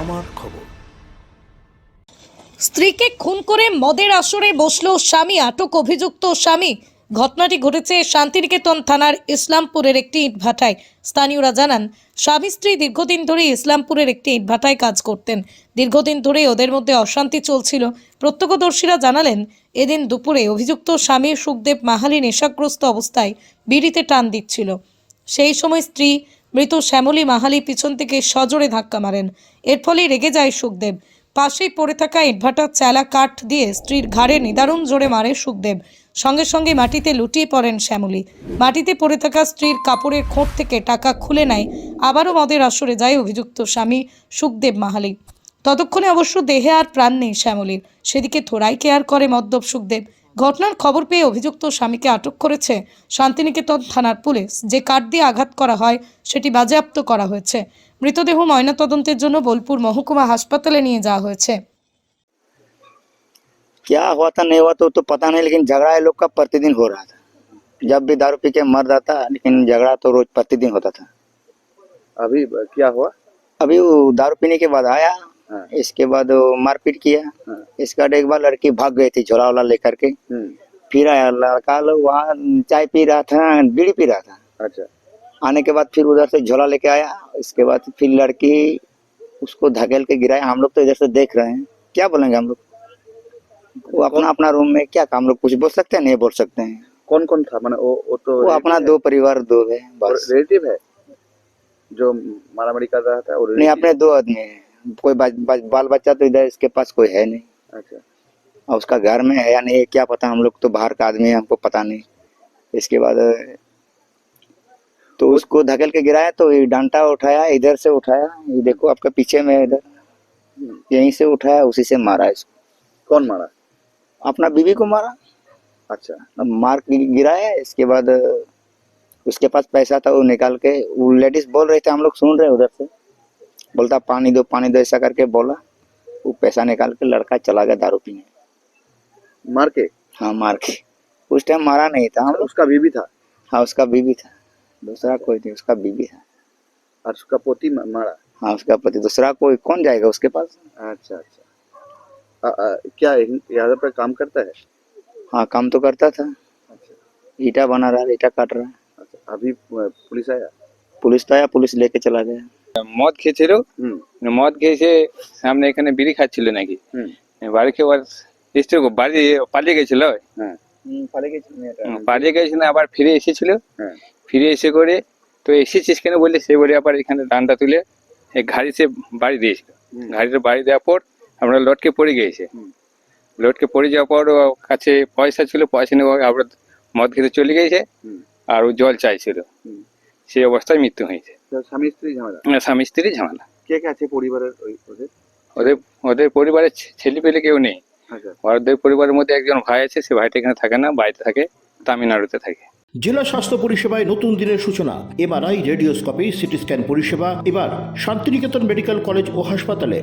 আমার খবর। স্ত্রীকে খুন করে মদের আসরে বসল স্বামী, আটক অভিযুক্ত স্বামী। ঘটনাটি ঘটেছে শান্তিনিকেতন থানার ইসলামপুরের একটি ইটভাটায়। স্থানীয়রা জানান, স্বামী স্ত্রী দীর্ঘদিন ধরে ইসলামপুরের একটি ইটভাটায় কাজ করতেন। দীর্ঘদিন ধরে ওদের মধ্যে অশান্তি চলছিল। প্রত্যক্ষদর্শীরা জানালেন, এদিন দুপুরে অভিযুক্ত স্বামী সুখদেব মাহালি নেশাগ্রস্ত অবস্থায় বিড়িতে টান দিচ্ছিল। সেই সময় স্ত্রী মৃত শ্যামলী মাহালি পিছন থেকে সজোরে ধাক্কা মারেন। এর ফলে রেগে যায় সুখদেব। পাশেই পড়ে থাকা ইটভাটার চালা কাঠ দিয়ে স্ত্রীর ঘাড়ে নিদারুণ জোরে মারে সুখদেব। সঙ্গে সঙ্গে মাটিতে লুটিয়ে পড়েন শ্যামলী। মাটিতে পড়ে থাকা স্ত্রীর কাপড়ের খোঁট থেকে টাকা খুলে নেয়। আবারও মদের আসরে যায় অভিযুক্ত স্বামী সুখদেব মাহালি। ততক্ষণে অবশ্য দেহে আর প্রাণ নেই শ্যামলীর। সেদিকে থোড়াই কেয়ার করে মদ্যপ সুখদেব। ঘটনার খবর পেয়ে অভিযুক্ত স্বামীকে আটক করেছে শান্তিনিকেতন থানার পুলিশ যে কাঠ দিয়ে আঘাত করা হয় সেটি বাজেয়াপ্ত করা হয়েছে মৃতদেহ ময়নাতদন্তের জন্য বোলপুর মহকুমা হাসপাতালে নিয়ে যাওয়া হয়েছে क्या हुआ था नहीं हुआ तो तो पता नहीं लेकिन झगड़ा ये लोग का प्रतिदिन हो रहा था जब भी दारू पी के मर जाता लेकिन झगड़ा तो रोज प्रतिदिन होता था अभी क्या हुआ अभी वो दारू पीने के बाद आया हाँ। इसके बाद मारपीट किया। हाँ। इसके बाद एक बार लड़की भाग गई थी झोला वाला लेकर के। हम्म, फिर आया लड़का लोग वहाँ चाय पी रहा था बीड़ी पी रहा था। अच्छा। आने के बाद फिर उधर से झोला लेके आया। इसके बाद फिर लड़की उसको धकेल के गिराया हम लोग तो इधर से देख रहे हैं। क्या बोलेंगे हम लोग? वो अपना अपना रूम में क्या काम लोग कुछ बोल सकते हैं नहीं बोल सकते हैं। कौन कौन था? मैंने वो वो तो वो अपना दो परिवार दो है बस। रिलेटिव है? जो मारामारी कर रहा था नहीं अपने दो आदमी है। कोई बच, बच, बाल बच्चा तो इधर इसके पास कोई है नहीं। अच्छा। और उसका घर में है या नहीं क्या पता हम लोग तो बाहर का आदमी है हमको पता नहीं। इसके बाद तो उसको धकेल के गिराया तो ये डंडा उठाया इधर से उठाया ये देखो आपका पीछे में इधर। हम्म, यहीं से उठाया उसी से मारा इसको। कौन मारा? अपना बीवी को मारा। अच्छा। अब मार गिराया इसके बाद उसके पास पैसा था वो निकाल के वो लेडीज़ बोल रहे थे हम लोग सुन रहे उधर से। बोलता पानी दो पानी दो ऐसा करके बोला। वो पैसा निकाल के लड़का चला गया दारू पीने। मार के? हाँ मार के। उस टाइम मारा नहीं था हम उसका बीवी था? हाँ उसका बीवी था। दूसरा कोई नहीं उसका बीवी था। और उसका पोती मारा? हाँ उसका पति। दूसरा कोई कौन जाएगा उसके पास? अच्छा अच्छा। अ, अ, क्या यहाँ पर काम करता है? हाँ काम तो करता था। अच्छा। ईटा बना रहा ईटा काट रहा। अच्छा अभी पुलिस आया? पुलिस तो आया पुलिस लेके चला गया। মদ খেয়েছিল। মদ খেয়েছে সামনে এখানে বিড়ি খাচ্ছিল নাকি? বাড়ি খেয়ে স্ত্রী বাড়ি পালিয়ে গেছিল? হ্যাঁ। পালিয়ে গেছিল আবার ফিরে এসেছিল। হ্যাঁ। ফিরে এসে করে তো এসেছিস কেন? বললে সে বলে আবার এখানে ডান্ডা তুলে ঘাড়ি সে বাড়ি দিয়েছিল। ঘাড়িতে বাড়ি দেওয়ার পর আমরা লটকে পড়ে গিয়েছে। লটকে পড়ে যাওয়ার পর ওর কাছে পয়সা ছিল পয়সা নিয়ে আবার মদ খেতে চলে গিয়েছে। হুম। আর ও জল চাইছিল। সেই অবস্থায় মৃত্যু হয়েছে। স্বামী স্ত্রী ঝামেলা? স্বামী স্ত্রী ঝামেলা। কে কে আছে পরিবারের ওই ওদের? ওদের ওদের পরিবারের ছেলে পেলে কেউ নেই। আচ্ছা। ওদের পরিবারের মধ্যে একজন ভাই আছে সে ভাইটা এখানে থাকে না বাড়িতে থাকে তামিলনাড়ুতে থাকে। জেলা স্বাস্থ্য পরিষেবায় নতুন দিনের সূচনা। এমআরআই রেডিওস্কোপি সিটি স্ক্যান পরিষেবা এবার শান্তিনিকেতন মেডিকেল কলেজ ও হাসপাতালে।